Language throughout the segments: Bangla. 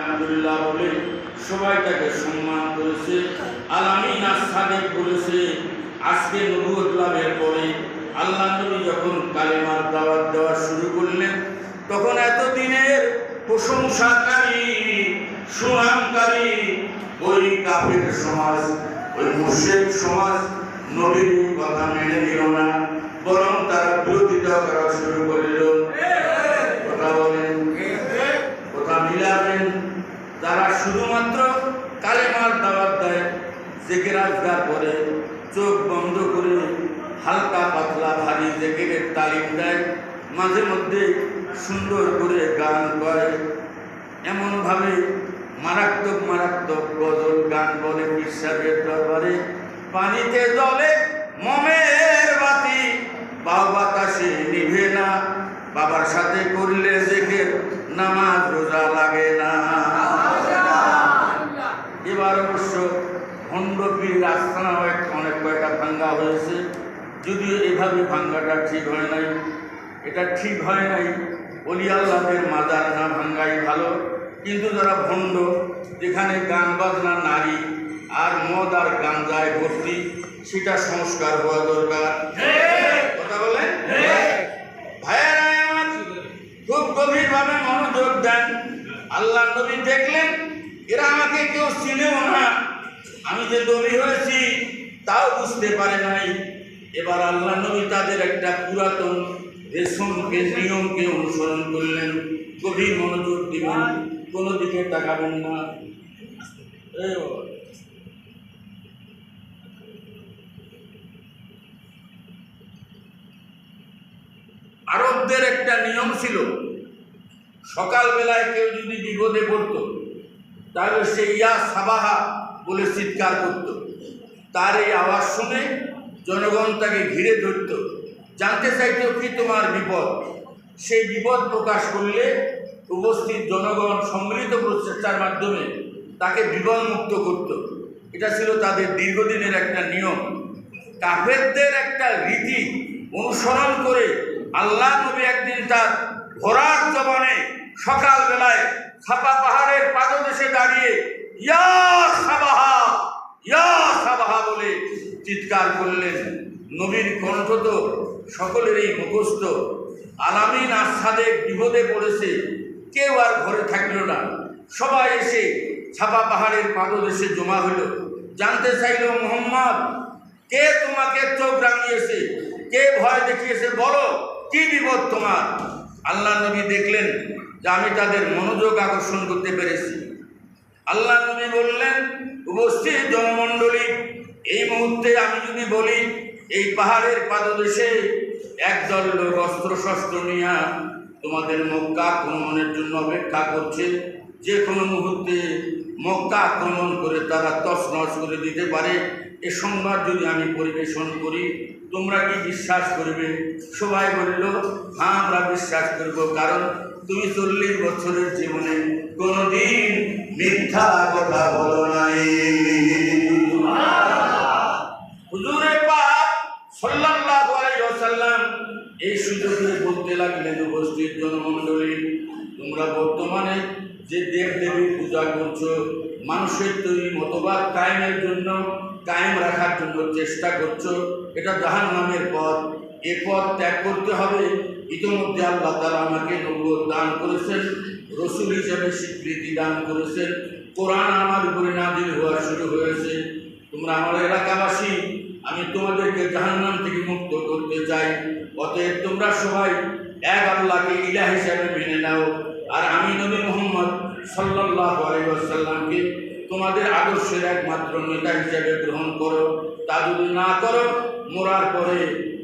আলহামদুলিল্লাহ বলে সবাই তাকে সম্মান করেছে। আলামিন আসাদেক বলেছে, আজকে নবুয়ত লাভের পরে আল্লাহ নবী যখন কালেমার দাওয়াত দেওয়া শুরু করলেন, তখন এতদিনের প্রশংসাকারী, সুনামকারী ওই কাফের সমাজ, ওই মুর্শেক সমাজ নবীর কথা মেনে নিল না, বরং তারা বিরোধিতা করা শুরু করিল কথা বলেন কথা মিলাবেন যারা শুধুমাত্র কালেমার দাওয়াত দেয়, জেকের আজগার করে, চোখ বন্ধ করে, হালকা পাতলা ভারী জেকেরের তালিম দেয়, মাঝে মধ্যে সুন্দর করে গান করে। এমনভাবে মারাত্মক মারাত্মক গজল গান বলে বিশ্বাসের দরবারে, পানিতে জলে মমের বাতি, বাউ বাতাসে নিভে না, বাবার সাথে করলে জেকের, নামাজ রোজা লাগে না। এবার অবশ্য ভণ্ডপীর আস্থানা অনেক কয়টা ভাঙ্গা হয়েছে। যদিও এভাবে ভাঙ্গাটা ঠিক হয় নাই। এটা ঠিক হয় নাই অলি আল্লাহের মাজার না ভাঙ্গাই ভালো। কিন্তু যারা ভণ্ড, যেখানে গান বাজনা নারী আর মদ আর গাঞ্জায় ভর্তি, সেটা সংস্কার হওয়া দরকার। কথা বলেন? ভাইয়েরা খুব গভীরভাবে মনোযোগ দেন। আল্লাহ নবী দেখলেন এরা আমাকে কেউ চিনেও না। আমি যে দলি হয়েছি, তাও বুঝতে পারে নাই। এবার আল্লাহ নবী তাদের একটা পুরাতন রেশমকে, নিয়মকে অনুসরণ করলেন। গভীর মনোযোগ দিবেন কোনো দিকে তাকাবেন না। আরবদের একটা নিয়ম ছিল, সকালবেলায় কেউ যদি বিপদে পড়ত তাহলে সে ইয়া সাবাহা বলে চিৎকার করত। তার এই আওয়াজ শুনে জনগণ তাকে ঘিরে ধরত। জানতে চাইত কি তোমার বিপদ। সেই বিপদ প্রকাশ করলে উপস্থিত জনগণ সম্মিলিত প্রচেষ্টার মাধ্যমে তাকে বিপদমুক্ত করত। এটা ছিল তাদের দীর্ঘদিনের একটা নিয়ম। কাফেরদের একটা রীতি অনুসরণ করে আল্লাহ নবী একদিন তার ঘোড়ার জবানে সকালবেলায় ছাপা পাহাড়ের পাদদেশে দাঁড়িয়ে, ইয়া সাবাহা ইয়া সাবাহা বলে চিৎকার করলেন। নবীর কণ্ঠ তো সকলেরই মুখস্থ। আলামিন সাদেক বিপদে পড়েছে। কেউ আর ঘরে থাকল না। সবাই এসে ছাপা পাহাড়ের পাদদেশে জমা হলো। জানতে চাইল, মোহাম্মদ, কে তোমাকে চোখ রাঙিয়েছে? কে ভয় দেখিয়েছে? বলো, কি বিপদ তোমার? আল্লাহ নবী দেখলেন যে আমি তাদের মনোযোগ আকর্ষণ করতে পেরেছি। আল্লাহ নবী বললেন, উপস্থিত জনমণ্ডলী, এই মুহূর্তে আমি যদি বলি, এই পাহাড়ের পাদদেশে একদল লোক অস্ত্র শস্ত্র নিয়ে তোমাদের মক্কা আক্রমণের জন্য অপেক্ষা করছে। যে কোনো মুহূর্তে মক্কা আক্রমণ করে তারা তছনছ করে দিতে পারে। এ সংবাদ যদি আমি পরিবেশন করি, তোমরা কি বিশ্বাস করবে? সবাই বলল হ্যাঁ আমরা বিশ্বাস করব। কারণ তুমি চল্লিশ বছরের জীবনে কোনোদিন মিথ্যা কথা বলো নাই। এই সুযোগে বলতে লাগলেন, উপস্থিত জনমণ্ডলী, তোমরা বর্তমানে যে দেব দেবীর পূজা করছ, মানুষের তৈরি মতবাদ কায়েমের জন্য, কায়েম রাখার জন্য চেষ্টা করছ, এটা জাহান নামের পথ। এ পথ ত্যাগ করতে হবে। ইতিমধ্যে আল্লাহ তালা আমাকে নবুয়ত দান করেছেন, রসুল হিসেবে স্বীকৃতি দান করেছেন। কোরআন আমার উপরে নাজিল হওয়া শুরু হয়েছে। তোমরা আমার এলাকাবাসী, আমি তোমাদেরকে জাহান্নাম থেকে মুক্ত করতে চাই। অতএব তোমরা সবাই এক আল্লাহকে ইলা হিসাবে মেনে নাও। আর আমি নবী ওয়াসাল্লামকে তোমাদের আদর্শের একমাত্র নেতা হিসাবে গ্রহণ করো। তা যদি না করো, মরার পরে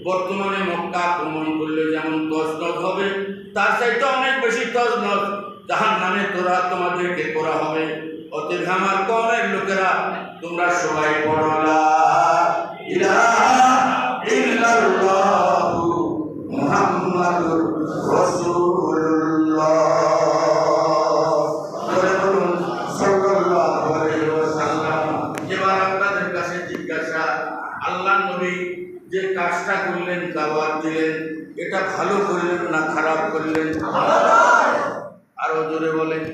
বর্তমানে মক্কা আক্রমণ করলে যেমন তসনস হবে, তার চাইতে অনেক বেশি তসনস জাহান নামে তোরা তোমাদেরকে করা হবে। অতএব আমার কমের লোকেরা, তোমরা সবাই পড়ো কাজটা করলেন দাওয়াত দিলেন, এটা ভালো করলেন না খারাপ করলেন? আরও জোরে বলেন।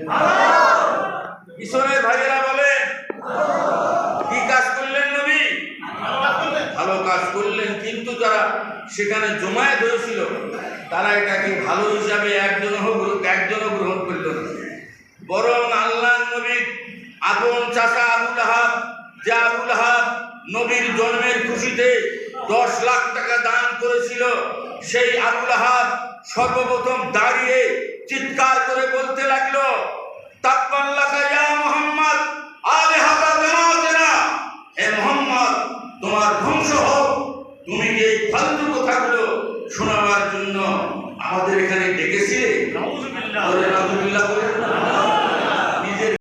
পিছনের ভাইয়েরা বলেন, কি কাজ করলেন নবী? ভালো কাজ করলেন, কিন্তু যারা সেখানে জমায়েত হয়েছিল, তারা এটাকে ভালো হিসাবে একজনও একজনও গ্রহণ করল না। বরং আল্লাহ নবীর আপন চাচা আবুল আহাব, যে আবুল আহাব নবীর জন্মের খুশিতে দশ লাখ টাকা দান করেছিল। সেই আবুলাহাব সর্বপ্রথম দাঁড়িয়ে চিৎকার করে বলতে লাগল মোহাম্মদ তোমার ধ্বংস হোক। তুমি যে শোনাবার জন্য আমাদের এখানে ডেকেছিলে?